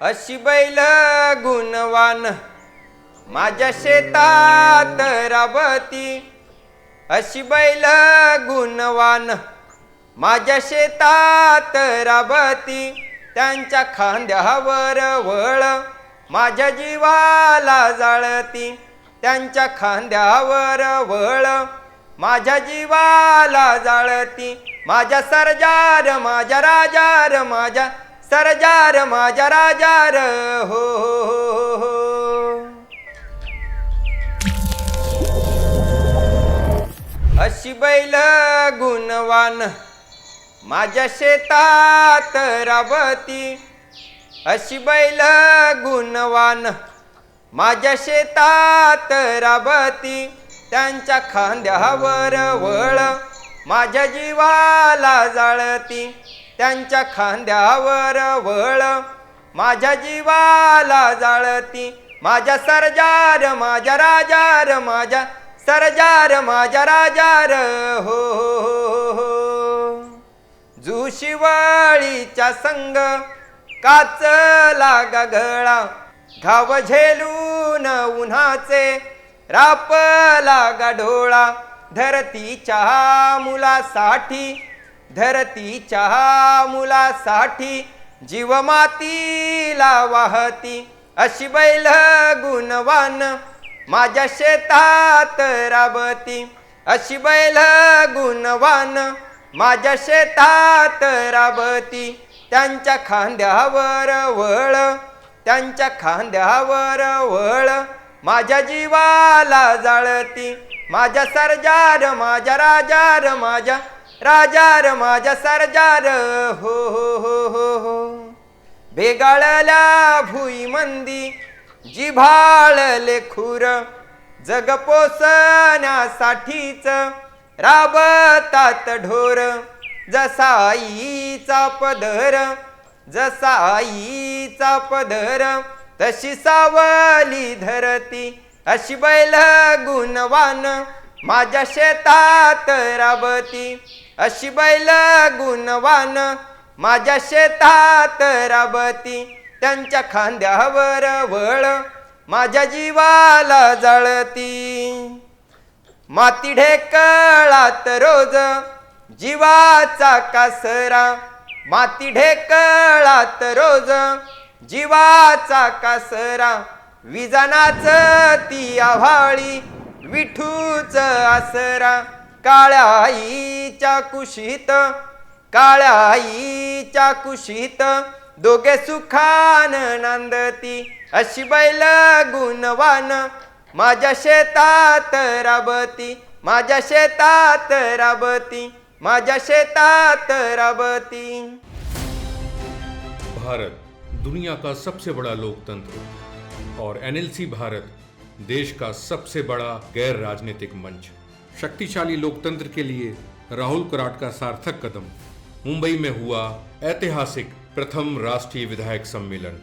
अशी बैल गुणवान. माझ्या शेतात राबती. अशी बैल गुणवान. माझ्या शेतात राबती. त्यांच्या खांद्यावर वळ. माझ्या जीवाला जाळती. त्यांच्या खांद्यावर वळ. माझ्या जीवाला जाळती. माझ्या सरजार माझ्या राजार माझ्या सरजार माझ्या राजार हो हो, हो हो. अशी बैल गुणवान माझ्या शेतात राबती. अशी बैल गुणवान माझ्या शेतात राबती. त्यांच्या खांद्यावर वळ माझ्या जीवाला जाळती. त्यांच्या खांद्यावर वळ. माझ्या जीवाला जाळती. माझ्या सरजार माझ्या राजार माझ्या सरजार माझ्या राजार. हो हो, हो, हो. संग काच लागा गळा घाव झेलून उन्हाचे राप लागा डोळा धरतीच्या मुलासाठी धरतीच्या मुलासाठी जीव मातीला वाहती. अशी बैल गुणवान माझ्या शेतात राबती. अशी बैल गुणवान माझ्या शेतात राबती. त्यांच्या खांद्यावर वळ त्यांच्या खांद्यावर वळ माझ्या जीवाला जाळती. माझ्या सरजार माझ्या राजार माझ्या राजार माझ्या सरजार हो हो हो हो हो. बेगाळल्या भुई मंदी जिभाळले खुर जग पोसण्यासाठीच राबतात ढोर. जसाईचा पदर जसाईचा पदर तशी सावली धरती. अशी बैल गुणवान माझ्या शेतात राबती. अशी बैल गुणवान माझ्या शेतात राबती. त्यांच्या खांद्यावर वळ माझ्या जीवाला जळती. माती ढेकळात रोज जीवाचा कासरा. माती ढेकळात रोज जीवाचा कासरा. विजानाच ती आव्हाळी विठूच आसरा काळ्याईच्या कुशीत काळ्याईच्या कुशीत दोघे सुखान नांदती अशी बैल गुणवान. माझ्या शेतात राबती माझ्या शेतात राबती माझ्या शेतात राबती. भारत दुनिया का सबसे बड़ा लोकतंत्र और एनएलसी भारत देश का सबसे बड़ा गैर राजनीतिक मंच। शक्तिशाली लोकतंत्र के लिए राहुल कराट का सार्थक कदम। मुंबई में हुआ ऐतिहासिक प्रथम राष्ट्रीय विधायक सम्मेलन।